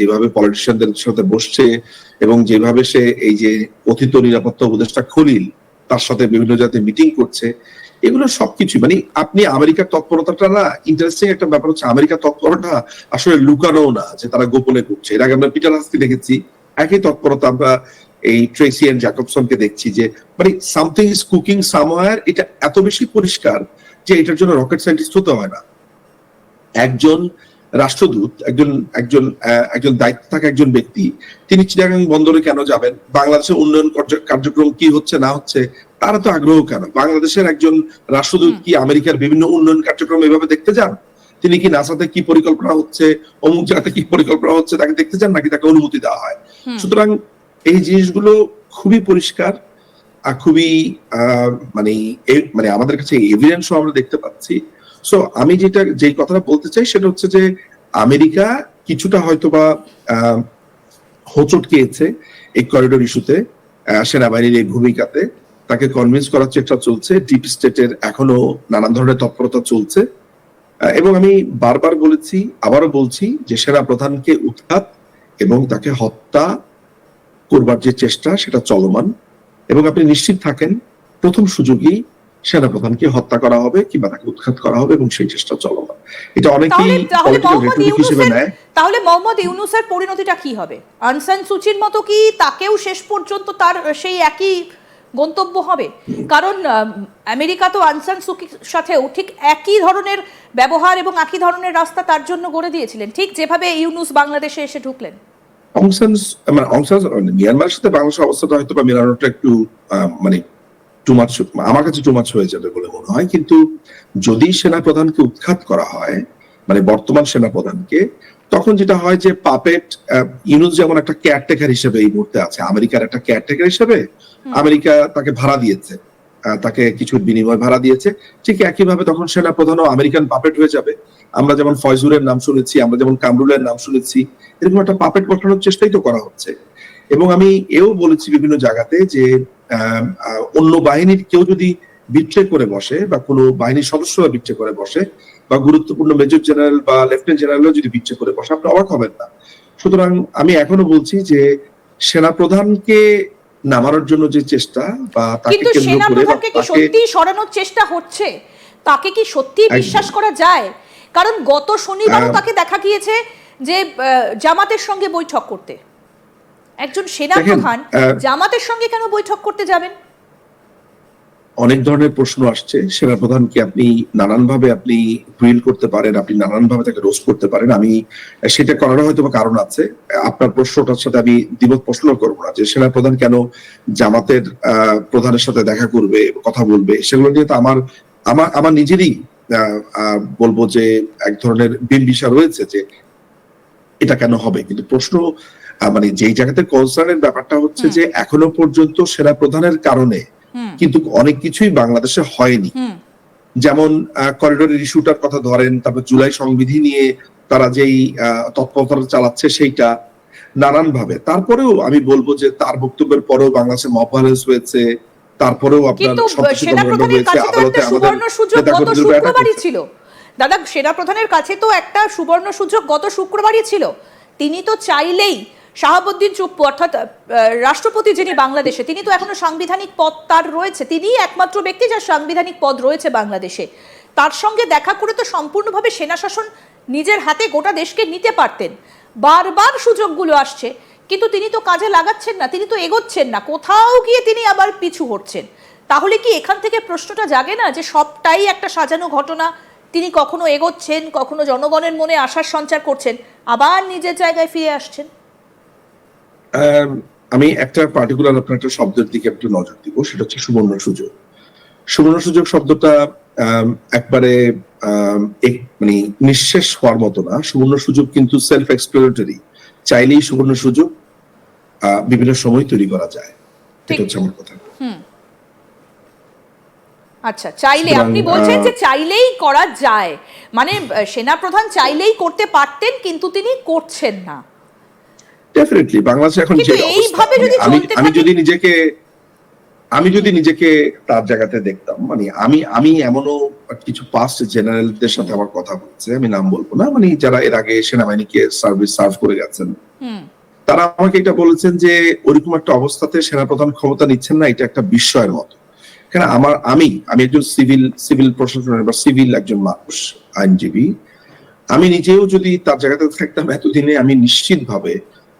যেভাবে পলিটিশিয়ানদের সাথে বসছে এবং যেভাবে সে এই যে কথিত নিরাপত্তা উপদেষ্টা খলিল, তার সাথে বিভিন্ন জায়গায় মিটিং করছে, এগুলো সবকিছু মানে আপনি আমেরিকার তৎপরতাটা না ইন্টারেস্টিং একটা ব্যাপার হচ্ছে আমেরিকার তৎপরতা আসলে লুকানো না, যে তারা গোপনে করছে এর আগে আমরা পিটার হাসকে দেখেছি, একই তৎপরতা আমরা এই ট্রেসি এন্ড জ্যাকবসনকে দেখছি যে মানে সামথিং ইজ কুকিং সামওয়্যার এটা এত বেশি পরিষ্কার যে এটার জন্য রকেট সায়েন্টিস্ট হতে হয় না। একজন রাষ্ট্রদূত একজন একজন একজন দায়িত্ব থাকা একজন ব্যক্তি তিনি চিটাগাং বন্দরে কেন যাবেন? বাংলাদেশের উন্নয়ন কার্যক্রম কি হচ্ছে না হচ্ছে? তারা তো আগ্রহ কেন? বাংলাদেশের একজন রাষ্ট্রদূত কি আমেরিকার বিভিন্ন উন্নয়ন কার্যক্রম এভাবে দেখতে যান তিনি কি নাসাতে কি পরিকল্পনা হচ্ছে? অমুক জায়গাতে কি পরিকল্পনা হচ্ছে তাকে দেখতে চান নাকি তাকে অনুমতি দেওয়া হয়? সুতরাং এই জিনিসগুলো খুবই পরিষ্কার আর খুবই আহ, মানে মানে আমাদের কাছে এভিডেন্সও আমরা দেখতে পাচ্ছি। সো আমি যেটা যে কথাটা বলতে চাই সেটা হচ্ছে যে আমেরিকা কিছুটা হয়তো বা হোঁচট খেয়েছে এই করিডোর ইস্যুতে সেনাবাহিনীর এই ভূমিকাতে। তাকে কনভিন্স করার চেষ্টা চলছে। ডিপ স্টেটের এখনও নানান ধরনের তৎপরতা চলছে। এবং আমি বারবার বলেছি, আবারও বলছি যে সেনা প্রধানকে উৎখাত এবং তাকে হত্যা করবার যে চেষ্টা, সেটা চলমান। এবং আপনি নিশ্চিত থাকেন, প্রথম সুযোগই সেনাপ্রধানকে হত্যা করা হবে কিংবা তাকে উৎখাত করা হবে এবং সেই চেষ্টা চলমান। এটা অনেকেই তাহলে মোহাম্মদ হিসেবে ইউনুসের নেয়। তাহলে মোহাম্মদ ইউনুসের পরিণতিটা কি হবে? আনসান সুচির মতো কি তাকেও শেষ পর্যন্ত তার সেই একই গন্তব্য হবে? কারণ আমেরিকা তো আনসান সুকির সাথেও ঠিক একই ধরনের ব্যবহার এবং একই ধরনের রাস্তা তার জন্য গড়ে দিয়েছিলেন। ঠিক যেভাবে ইউনুস বাংলাদেশে এসে ঢুকলেন। অংসান মানে অংসান মিয়ানমারের সাথে বাংলাদেশের অবস্থাটা হয়তো বা মেলানোটা একটু মানে টু আমার কাছে টু মাছ হয়ে যাবে বলে মনে হয়। কিন্তু যদি সেনা প্রধানকে উৎখাত করা হয় মানে বর্তমান সেনা প্রধানকে তখন যেটা হয় যে পাপেট ইউনুস যেমন একটা কেয়ারটেকার হিসেবে এই মুহূর্তে আছে আমেরিকার একটা কেয়ারটেকার হিসেবে আমেরিকা তাকে ভাড়া দিয়েছে তাকে কিছু বিনিময় ভাড়া দিয়েছে। ঠিক একইভাবে তখন সেনা প্রধানও আমেরিকান পাপেট হয়ে যাবে। আমরা যেমন ফয়জুরের নাম শুনেছি আমরা যেমন কামরুলের নাম শুনেছি এরকম একটা পাপেট পাঠানোর চেষ্টাই তো করা হচ্ছে। এবং আমি এও বলেছি বিভিন্ন জায়গাতে যে অন্য বাহিনীর কেউ যদি বিট্রে করে বসে বা কোনো বাহিনীর সদস্যরা বিট্রে করে বসে বা গুরুত্বপূর্ণ মেজর জেনারেল বা লেফটেন্যান্ট জেনারেলও যদি বিট্রে করে বসে আপনি অবাক হবেন না। সুতরাং আমি এখনও বলছি যে সেনা প্রধানকে নামানোর জন্য যে চেষ্টা বা তাকে কেন্দ্র করে বা তাকে সত্যি সরানোর চেষ্টা হচ্ছে? তাকে কি সত্যি বিশ্বাস করা যায়? কারণ গত শনিবারও তাকে দেখা গিয়েছে যে জামাতের সঙ্গে বৈঠক করতে। একজন সেনা প্রধান জামাতের সঙ্গে কেন বৈঠক করতে যাবেন? অনেক ধরনের প্রশ্ন আসছে। সেনাপ্রধানকে আপনি নানান ভাবে আপনি গ্রিল করতে পারেন আপনি নানান ভাবে তাকে রোস্ট করতে পারেন। আমি সেটা করার হয়তো কারণ আছে। আপনার প্রশ্নটার সাথে আমি দ্বিমত প্রশ্ন করব না যে সেনাপ্রধান কেন জামাতের আহ, প্রধানের সাথে দেখা করবে কথা বলবে সেগুলো নিয়ে তো আমার আমার আমার নিজেরই বলব যে এক ধরনের বিম্বিসা রয়েছে যে এটা কেন হবে। কিন্তু প্রশ্ন মানে যেই জায়গাতে কনসার্নের ব্যাপারটা হচ্ছে যে এখনও পর্যন্ত সেনা প্রধানের কারণে কিন্তু অনেক কিছুই বাংলাদেশে হয়নি। যেমন করিডোরের ইস্যুটার কথা ধরেন তারপর জুলাই সংবিধি নিয়ে তারা যেই তৎপরতা চালাচ্ছে সেইটা নানান ভাবে তারপরেও আমি বলব যে তার বক্তব্যের পরেও বাংলাদেশে মব ভায়োলেন্স হয়েছে তারপরেও আপনার প্রধানের হয়েছে আদালতে আমাদের। ছিল। দাদা সেনা প্রধানের কাছে তো একটা সুবর্ণ সুযোগ গত শুক্রবারই ছিল। তিনি তো চাইলেই শাহাবুদ্দিন চুপ্পু অর্থাৎ রাষ্ট্রপতি যিনি বাংলাদেশে, তিনি তো এখনও সাংবিধানিক পদ তার রয়েছে। তিনিই একমাত্র ব্যক্তি যার সাংবিধানিক পদ রয়েছে বাংলাদেশে। তার সঙ্গে দেখা করে তো সম্পূর্ণভাবে সেনা শাসন নিজের হাতে গোটা দেশকে নিতে পারতেন। বারবার সুযোগগুলো আসছে, কিন্তু তিনি তো কাজে লাগাচ্ছেন না, তিনি তো এগোচ্ছেন না, কোথাও গিয়ে তিনি আবার পিছু হচ্ছেন তাহলে কি এখান থেকে প্রশ্নটা জাগে না যে সবটাই একটা সাজানো ঘটনা? তিনি কখনো এগোচ্ছেন, কখনো জনগণের মনে আশার সঞ্চার করছেন, আবার নিজের জায়গায় ফিরে আসছেন? আম, আমি একটা পার্টিকুলার আপনার একটা শব্দের দিকে একটু নজর দিব সেটা হচ্ছে সুবর্ণ সুযোগ। সুবর্ণ সুযোগ শব্দটা একবারে মানে নিঃশেষ হওয়ার মতো না। সুবর্ণ সুযোগ কিন্তু সেলফ এক্সপ্লোরেটরি চাইলেই সুবর্ণ সুযোগ আহ, বিভিন্ন সময় তৈরি করা যায়। এটা হচ্ছে আমার কথা। আচ্ছা চাইলে আপনি বলছেন যে চাইলেই করা যায়। মানে সেনাপ্রধান চাইলেই করতে পারতেন কিন্তু তিনি করছেন না। ডেফিনেটলি বাংলাদেশে এখন যে আমি আমি যদি নিজেকে আমি যদি নিজেকে তার জায়গাতে দেখতাম মানে আমি আমি এমনও কিছু পাস্ট জেনারেলদের সাথে আমার কথা বলছে আমি নাম বলব না মানে যারা এর আগে সেনাবাহিনীকে সার্ভিস সার্ভ করে গেছেন। তারা আমাকে এটা বলেছেন যে ওরকম একটা অবস্থাতে সেনাপ্রধান ক্ষমতা নিচ্ছেন না এটা একটা বিস্ময়ের মতো। কেন আমার আমি আমি একজন সিভিল সিভিল প্রশাসনের বা সিভিল একজন মানুষ আইনজীবী। আমি নিজেও যদি তার জায়গাতে থাকতাম এতদিনে আমি নিশ্চিতভাবে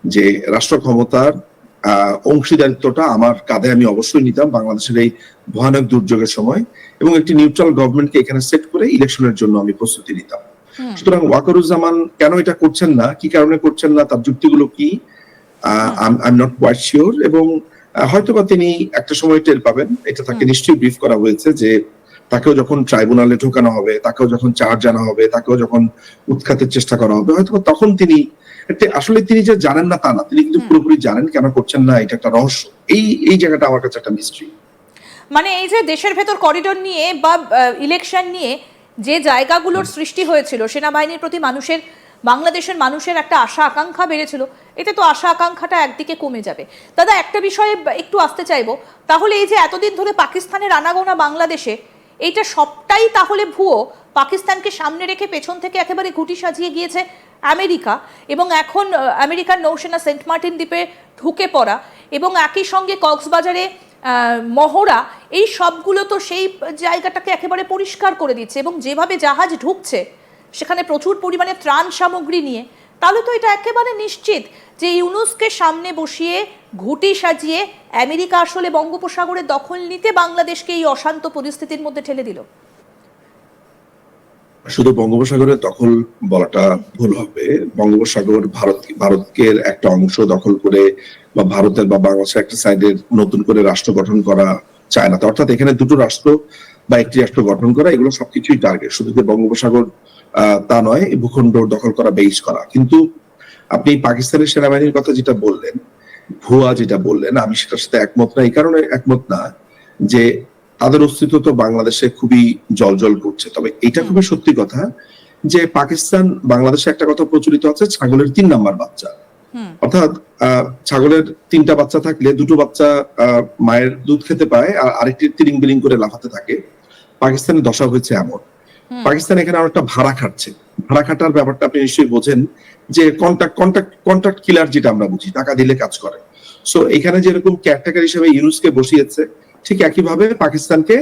যে রাষ্ট্র ক্ষমতার আহ, অংশীদারিত্বটা আমার কাঁধে আমি অবশ্যই নিতাম বাংলাদেশের এই ভয়ানক দুর্যোগের সময় এবং একটি নিউট্রাল গভর্নমেন্টকে এখানে সেট করে ইলেকশনের জন্য আমি প্রস্তুতি নিতাম। সুতরাং ওয়াকারুজ্জামান কেন এটা করছেন না? কি কারণে করছেন না? তার যুক্তিগুলো কি? I am not quite sure এবং হয়তোবা তিনি একটা সময় টের পাবেন। এটা তাকে নিশ্চয়ই ব্রিফ করা হয়েছে যে তাকেও যখন ট্রাইব্যুনালে ঢোকানো হবে তাকেও যখন চার্জ আনা হবে তাকেও যখন উৎখাতের চেষ্টা করা হবে হয়তো তখন তিনি আসলে তিনি যে জানেন না তা না তিনি কিন্তু পুরোপুরি জানেন কেন করছেন না এটা একটা রহস্য। এই এই জায়গাটা আমার কাছে একটা মিস্ট্রি মানে এই যে দেশের ভেতর করিডোর নিয়ে বা ইলেকশন নিয়ে যে জায়গাগুলোর সৃষ্টি হয়েছিল সেনাবাহিনীর প্রতি মানুষের বাংলাদেশের মানুষের একটা আশা আকাঙ্ক্ষা বেড়েছিল এতে তো আশা আকাঙ্ক্ষাটা একদিকে কমে যাবে। দাদা একটা বিষয়ে একটু আসতে চাইব তাহলে এই যে এতদিন ধরে পাকিস্তানের আনাগোনা বাংলাদেশে এইটা সবটাই তাহলে ভুয়ো পাকিস্তানকে সামনে রেখে পেছন থেকে একেবারে ঘুটি সাজিয়ে গিয়েছে আমেরিকা এবং এখন আমেরিকার নৌসেনা সেন্ট মার্টিন দ্বীপে ঢুকে পড়া এবং একই সঙ্গে কক্সবাজারে মহড়া, এই সবগুলো তো সেই জায়গাটাকে একেবারে পরিষ্কার করে দিচ্ছে এবং যেভাবে জাহাজ ঢুকছে, সেখানে প্রচুর পরিমাণে ত্রাণ সামগ্রী নিয়ে তাহলে তো এটা একেবারে নিশ্চিত যে ইউনুসকে সামনে বসিয়ে, ঘুটি সাজিয়ে আমেরিকা আসলে বঙ্গোপসাগরের দখল নিতে বাংলাদেশকে এই অশান্ত পরিস্থিতির মধ্যে ঠেলে দিল। শুধু বঙ্গোপসাগরের দখল বলাটা ভুল হবে। বঙ্গোপসাগর ভারত ভারতকে একটা অংশ দখল করে বা ভারতের বা বাংলাদেশের একটা সাইডের নতুন করে রাষ্ট্র গঠন করা চায় না। অর্থাৎ এখানে দুটো রাষ্ট্র বা একটি রাষ্ট্র গঠন করা, এগুলো সবকিছুই টার্গেট শুধু যে বঙ্গোপসাগর তা নয় ভূখণ্ড দখল করা বেইস করা। কিন্তু আপনি পাকিস্তানের সেনাবাহিনীর কথা যেটা বললেন ভুয়া যেটা বললেন আমি সেটার সাথে একমত না এই কারণে একমত না যে তাদের অস্তিত্ব তো বাংলাদেশে খুবই জলজল করছে। তবে এটা খুবই সত্যি কথা যে পাকিস্তান বাংলাদেশে একটা কথা প্রচলিত আছে ছাগলের তিন নাম্বার বাচ্চা। অর্থাৎ আহ, ছাগলের তিনটা বাচ্চা থাকলে দুটো বাচ্চা আহ, মায়ের দুধ খেতে পায় আর আরেকটি তিরিং বিলিং করে লাফাতে থাকে। পাকিস্তানের দশা হয়েছে এমন। পাকিস্তান এখানে আর একটা ভাড়া খাটছে। ভাড়া খাটার ব্যাপারটা আপনি নিশ্চয়ই বোঝেন যে কন্ট্রাক্ট কন্ট্রাক্ট কন্ট্রাক্ট কিলার যেটা আমরা বুঝি, টাকা দিলে কাজ করে। সো এখানে যেরকম কেয়ারটেকার হিসেবে ইউনুসকে বসিয়েছে, ঠিক একইভাবে পাকিস্তানকে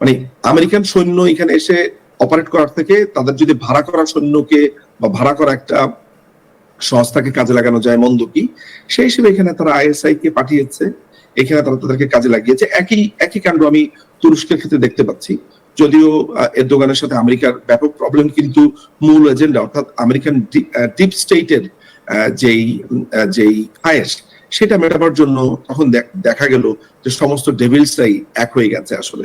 মানে আমেরিকান সৈন্য এখানে এসে অপারেট করার থেকে তাদের যদি ভাড়া করা সৈন্যকে বা ভাড়া করা একটা সংস্থাকে কাজে লাগানো যায়, মন্দ কি? সেই হিসেবে এখানে তারা আইএসআই কে পাঠিয়েছে। এখানে তারা তাদেরকে কাজে লাগিয়েছে। একই একই কাণ্ড আমি তুরস্কের ক্ষেত্রে দেখতে পাচ্ছি। যদিও এরদোগানের সাথে আমেরিকার ব্যাপক প্রবলেম কিন্তু মূল এজেন্ডা অর্থাৎ আমেরিকান ডিপ স্টেটের যেই যেই হায়েস্ট সেটা মেটাবার জন্য তখন দেখ- গেল যে সমস্ত ডেভিলসরাই এক হয়ে গেছে আসলে।